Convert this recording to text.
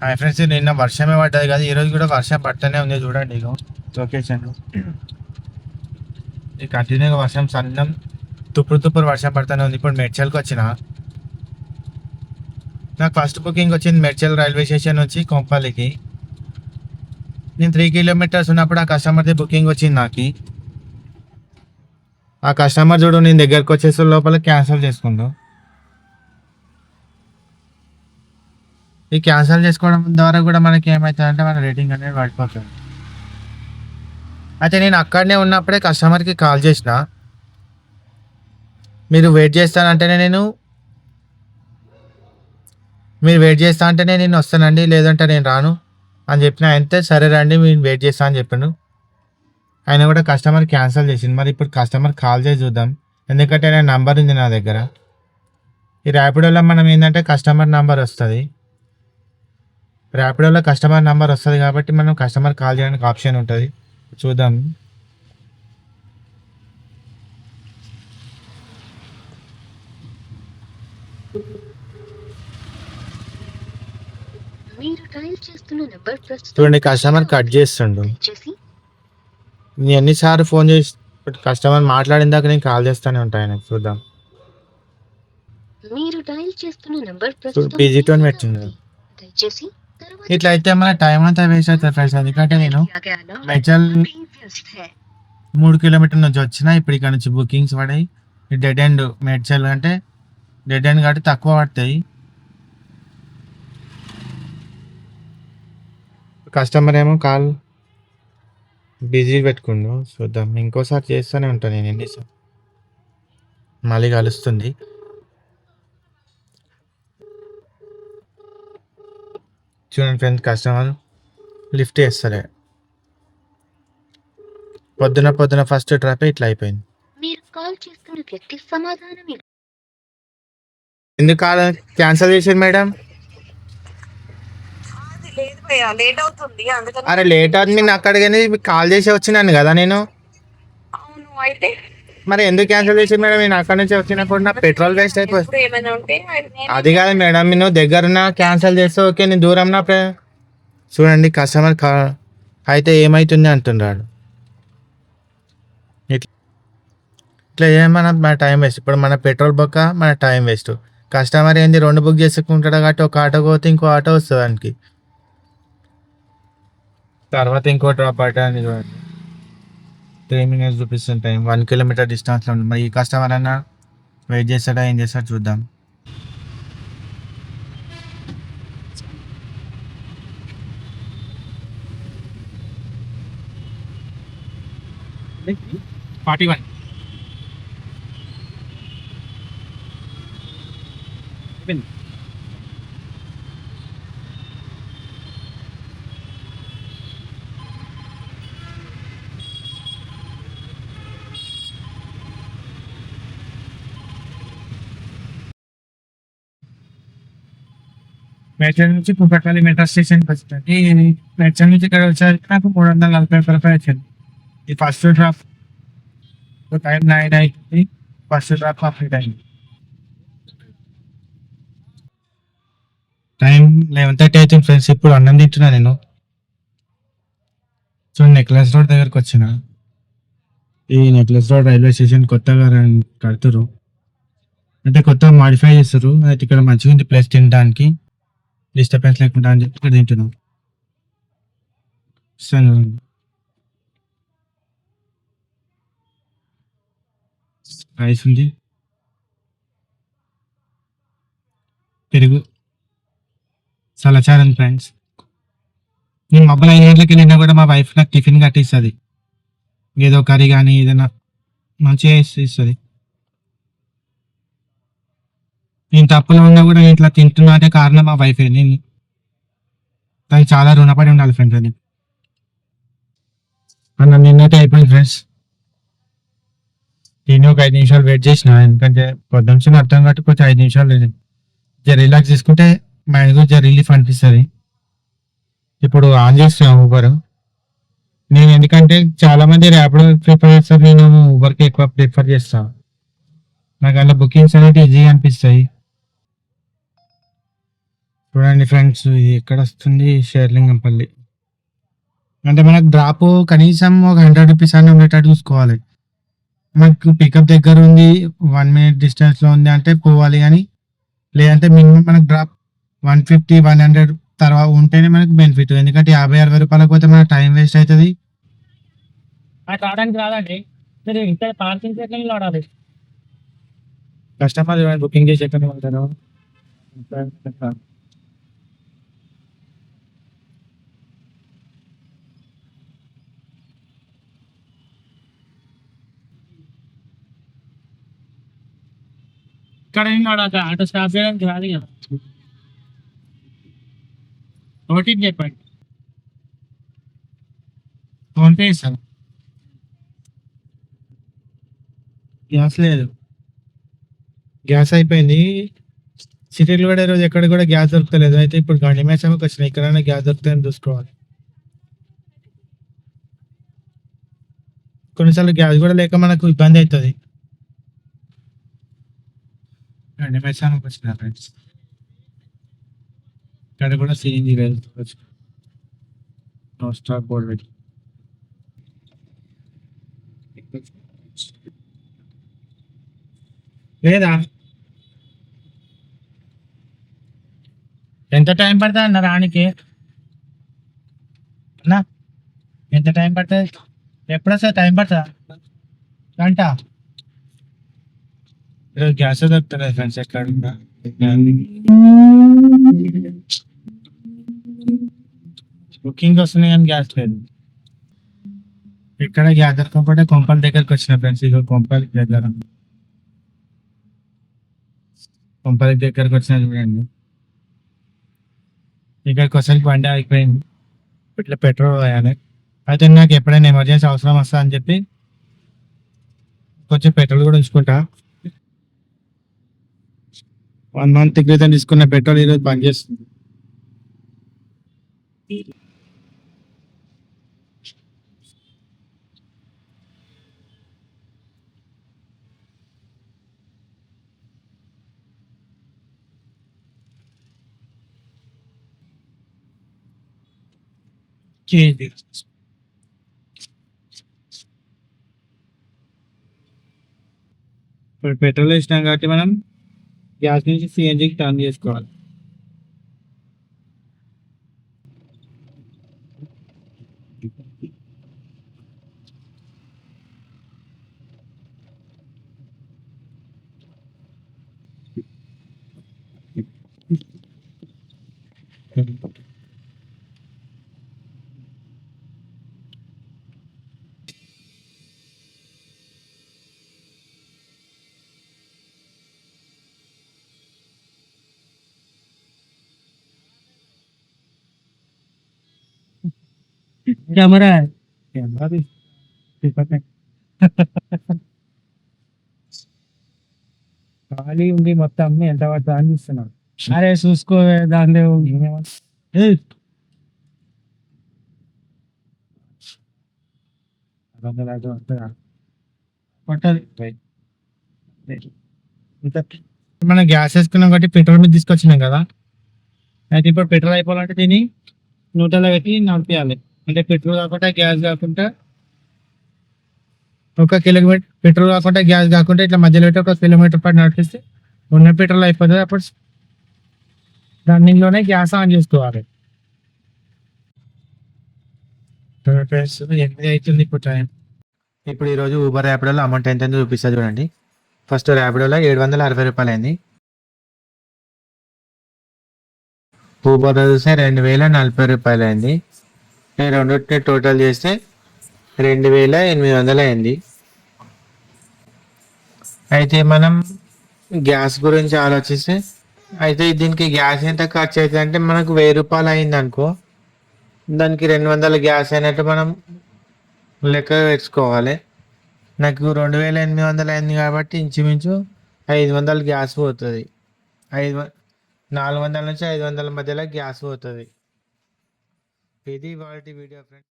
Hi friends నిన్న వర్షమే పడ్డది కదా ఈరోజు కూడా వర్షం పడుతూనే ఉంది చూడండి ఇక లొకేషన్ ఈ కంటిన్యూగా వర్షం సన్నం తుప్పుడు తుప్పుడు వర్షం పడుతూనే ఉంది. ఇప్పుడు మెడ్చల్కి వచ్చిన. నాకు ఫస్ట్ బుకింగ్ వచ్చింది మెడ్చల్ రైల్వే స్టేషన్ నుంచి కొంపల్లికి. నేను త్రీ కిలోమీటర్స్ ఉన్నప్పుడు ఆ కస్టమర్ది బుకింగ్ వచ్చింది నాకు. ఆ కస్టమర్ చూడు నేను దగ్గరకు వచ్చేసే లోపల క్యాన్సిల్ చేసుకుండు ఈ క్యాన్సిల్ చేసుకోవడం ద్వారా కూడా మనకి ఏమవుతుందంటే మన రేటింగ్ అనేది పడిపోతుంది అయితే నేను అక్కడనే ఉన్నప్పుడే కస్టమర్కి కాల్ చేసిన. మీరు వెయిట్ చేస్తానంటేనే నేను మీరు వెయిట్ చేస్తా అంటేనే నేను వస్తానండి లేదంటే నేను రాను అని చెప్పిన. అయితే సరే రండి మీరు వెయిట్ చేస్తా అని చెప్పాను. ఆయన కూడా కస్టమర్ క్యాన్సిల్ చేసింది. మరి ఇప్పుడు కస్టమర్ కాల్ చేసి చూద్దాం. ఎందుకంటే ఆయన నంబర్ ఉంది నా దగ్గర. ఈ ర్యాపిడోలో మనం ఏంటంటే కస్టమర్ నంబర్ వస్తుంది. ర్యాపిడోలో కస్టమర్ నెంబర్ వస్తుంది కాబట్టి మనం కస్టమర్ కాల్ చేయడానికి ఆప్షన్ ఉంటుంది. చూద్దాం. చూడండి కస్టమర్ కట్ చేస్తుండు. చేసి నేను ఎన్నిసార్లు ఫోన్ చేసి కస్టమర్ మాట్లాడిన దాకా నేను కాల్ చేస్తూనే ఉంటాను చూద్దాం. మీరు డయల్ చేస్తున్న నంబర్ ప్రస్తుతం పీజీ టోన్ పెట్టింది ఉంది. దయచేసి ఇట్లా అయితే మన టైం అంతా వేస్ట్ అవుతుంది ఫ్రెండ్స్ ఎందుకంటే నేను మెజల్ మూడు కిలోమీటర్ నుంచి వచ్చిన ఇప్పుడు ఇక్కడ నుంచి బుకింగ్స్ పడాయి. డెడ్ ఎండ్ మెడ్చల్ అంటే డెడ్ ఎండ్ కాబట్టి తక్కువ పడతాయి. కస్టమర్ ఏమో కాల్ బిజీ పెట్టుకుండు. చూద్దాం. ఇంకోసారి చేస్తూనే ఉంటాను నేను ఎన్నిసార్లు. మళ్ళీ కలుస్తుంది. చూడండి ఫ్రెండ్స్ కస్టమర్ లిఫ్ట్ చేస్తలే. పొద్దున పొద్దున ఫస్ట్ ట్రాప్ ఇట్లా అయిపోయింది. మీరు కాల్ చేస్తున్న వ్యక్తి సమాధానం ఇవ్వ- ఎందుకు కాల్ క్యాన్సిల్ చేశారు మేడం? లేట్ అవుతుంది అందుకని అరే లేట్ అవుతుంది నేను అక్కడికని మీకు కాల్ చేసి వచ్చినాను కదా నేను. అవును అయితే మరి ఎందుకు క్యాన్సిల్ చేసి మేడం నేను అక్కడి నుంచి వచ్చినప్పుడు నా పెట్రోల్ వేస్ట్ అయిపోయింది ఇప్పుడు ఏమైనా ఉంటే అది కాదు మేడం నేను దగ్గరున్న క్యాన్సిల్ చేస్తే ఓకే నేను దూరం నా ప్రే- చూడండి కస్టమర్ కా అయితే ఏమైతుంది అంటున్నాడు. ఇట్లా ఇట్లా ఏమన్నా మన టైం వేస్ట్ ఇప్పుడు మన పెట్రోల్ బొక్క మన టైం వేస్ట్ కస్టమర్ ఏంది రెండు బుక్ చేసుకుంటాడు కాబట్టి ఒక ఆటో పోతే ఇంకో ఆటో వస్తుంది దానికి. తర్వాత ఇంకో డ్రాప్ అని చూడండి. త్రీ మినిట్స్ చూపిస్తుంది టైం వన్ కిలోమీటర్ డిస్టెన్స్లో ఉంది మరి ఈ కస్టమర్ అన్నా వెయిట్ చేస్తాడా ఏం చేస్తాడు చూద్దాం ఫార్టీ వన్ మేడ్చల్ నుంచి కుక్కట్పల్లి మెట్రో స్టేషన్కి వచ్చింది మేడ్చల్ నుంచి ఇక్కడ వచ్చేసరికి నాకు మూడు వందల నలభై ఒక్క రూపాయలు వచ్చింది. ఈ ఫస్ట్ డ్రాప్ టైం నైన్ అయింది ఫస్ట్ డ్రాప్ కంప్లీట్ అయింది. టైం లెవెన్ థర్టీ అవుతుంది ఫ్రెండ్స్. ఇప్పుడు అన్నం తింటున్నా నేను. సో నెక్లెస్ రోడ్ దగ్గరకు వచ్చిన. ఈ నెక్లెస్ రోడ్ రైల్వే స్టేషన్ కొత్తగా రన్- కడుతురు అంటే కొత్తగా మాడిఫై చేస్తారు అయితే ఇక్కడ మంచిగా ఉంది ప్లేస్ తినడానికి. డిస్టర్బెన్స్ లేకుండా అని చెప్పి తింటున్నాం సరే రైస్ ఉంది పెరుగు సలచారం ఫ్రెండ్స్ నేను మబ్బులు ఐదు గంటలకి నిన్న కూడా మా వైఫ్ నాకు టిఫిన్ కట్టిస్తుంది ఏదో కర్రీ కానీ ఏదైనా మంచిగా ఇస్తుంది నేను తప్పులో ఉన్నా కూడా నేను ఇట్లా తింటున్నా కారణం మా వైఫ్ నేను. దానికి చాలా రుణపడి ఉండాలి ఫ్రెండ్స్ అది అన్న నిన్నైతే అయిపోయింది ఫ్రెండ్స్ నేను ఒక ఐదు నిమిషాలు వెయిట్ చేసిన ఎందుకంటే పొద్దున్న అర్థం కాబట్టి కొంచెం ఐదు నిమిషాలు జర రిలాక్స్ తీసుకుంటే మైండ్ కూడా జర రిలీఫ్ అనిపిస్తుంది. ఇప్పుడు ఆన్ చేస్తున్నాం ఊబర్ నేను ఎందుకంటే చాలా మంది ర్యాపిడో ప్రిఫర్ చేస్తారు నేను ఊబర్కి ఎక్కువ ప్రిఫర్ చేస్తాను నాకు అలా బుకింగ్స్ అనేవి ఈజీగా అనిపిస్తాయి. చూడండి ఫ్రెండ్స్ ఇది ఎక్కడ వస్తుంది షేర్లింగంపల్లి. అంటే మనకు డ్రాప్ కనీసం ఒక హండ్రెడ్ రూపీస్ అని ఉండేటట్టు చూసుకోవాలి. మనకు పికప్ దగ్గర ఉంది వన్ మినిట్ డిస్టెన్స్లో ఉంది అంటే పోవాలి కానీ లేదంటే మినిమం మనకు drop one fifty one hundred తర్వాత ఉంటేనే మనకు బెనిఫిట్ ఎందుకంటే యాభై అరవై రూపాయలకు పోతే మన టైం వేస్ట్ అవుతుంది రావడానికి రాదండి. మీరు ఇక్కడ పార్కింగ్ సెకండ్ వాడాలి కస్టమర్ బుకింగ్ చేసి ఎక్కడ వెళ్తారు? ఇక్కడ ఏం వాడాలి ఆటో స్టాప్ చేయడానికి రాదు కదా. ఓటీపీ చెప్పండి. ఫోన్పే ఇస్తాను గ్యాస్ లేదు. గ్యాస్ అయిపోయింది. సిటీలో కూడా రోజు ఎక్కడ కూడా గ్యాస్ దొరకలేదు. అయితే ఇప్పుడు గండి మేసమకి వచ్చినాయి. ఎక్కడైనా గ్యాస్ దొరుకుతాయని చూసుకోవాలి. కొన్నిసార్లు గ్యాస్ కూడా లేక మనకు ఇబ్బంది అవుతుంది. గండి మేసానికి వచ్చిన ఫ్రెండ్స్ ఇక్కడ కూడా సిఎన్జి లేదు నో స్టాక్ బోర్డ్ పెట్టి. లేదా? ఎంత టైం పడుతుంది అన్న రానికి అన్నా ఎంత టైం పడుతుంది? ఎప్పుడు వస్తుంది టైం పడుతుందా? గంట? గ్యాస్ దొరుకుతలేదు ఫ్రెండ్స్ ఎక్కడ బుకింగ్ వస్తున్నాయి కానీ గ్యాస్ లేదు ఇక్కడ గ్యాస్ దొరకకపోతే కొంపల దగ్గరకు వచ్చిన ఫ్రెండ్స్ ఇక కొంపల దగ్గర కొంపల దగ్గరకు వచ్చిన చూడండి ఇక్కడికి వచ్చరికి బండి ఆగిపోయింది ఇట్లా పెట్రోల్ పోయాలి అయితే నాకు ఎప్పుడైనా ఎమర్జెన్సీ అవసరం వస్తా అని చెప్పి కొంచెం పెట్రోల్ కూడా ఉంచుకుంటా వన్ మంత్ క్రితం తీసుకున్న పెట్రోల్ ఈరోజు బంద్ చేస్తుంది. చేయండి. ఇప్పుడు పెట్రోల్ వేసినాం కాబట్టి మనం గ్యాస్ నుంచి సిఎన్జికి టర్న్ చేసుకోవాలి కెమెరా. ఖాళీ ఉంది మొత్తం ఎంత పడుతుంది అని చూస్తున్నాడు. అరే చూసుకో దాని పట్టాలి మనం గ్యాస్ వేసుకున్నాం కాబట్టి పెట్రోల్ మీద తీసుకొచ్చినాం కదా. అయితే ఇప్పుడు పెట్రోల్ అయిపోవాలంటే దీన్ని నూటలో పెట్టి నడిపించాలి అంటే పెట్రోల్ కాకుండా గ్యాస్ కాకుండా ఒక కిలోమీటర్ పెట్రోల్ కాకుండా గ్యాస్ కాకుండా ఇట్లా మధ్యలో పెట్టి ఒక కిలోమీటర్ పాటు నడిపిస్తే ఉన్న పెట్రోల్ అయిపోతుంది. అప్పుడు రన్నింగ్లోనే గ్యాస్ ఆన్ చేసుకోవాలి. ఎనిమిది అవుతుంది ఇప్పుడు టైం. ఇప్పుడు ఈరోజు ఊబర్ ర్యాపిడోలో అమౌంట్ ఎంత చూపిస్తుంది చూడండి. ఫస్ట్ ర్యాపిడోలో ఏడు వందల అరవై రూపాయలు అయింది. ఊబర్ చూస్తే రెండు వేల నలభై రూపాయలు అయింది. నేను రెండింటిని టోటల్ చేస్తే రెండు వేల ఎనిమిది వందలు అయింది. అయితే మనం గ్యాస్ గురించి ఆలోచిస్తే అయితే దీనికి గ్యాస్ ఎంత ఖర్చు అవుతుంది అంటే మనకు వెయ్యి రూపాయలు అయింది అనుకో దానికి రెండు వందల గ్యాస్ అయినట్టు మనం లెక్క పెట్టుకోవాలి. నాకు రెండు వేల ఎనిమిది వందలు అయింది కాబట్టి ఇంచుమించు ఐదు వందలు గ్యాస్ పోతుంది. ఐదు నాలుగు వందల నుంచి ఐదు వందల మధ్యలో గ్యాస్ పోతుంది. ఇది వాటి వీడియో ఫ్రెండ్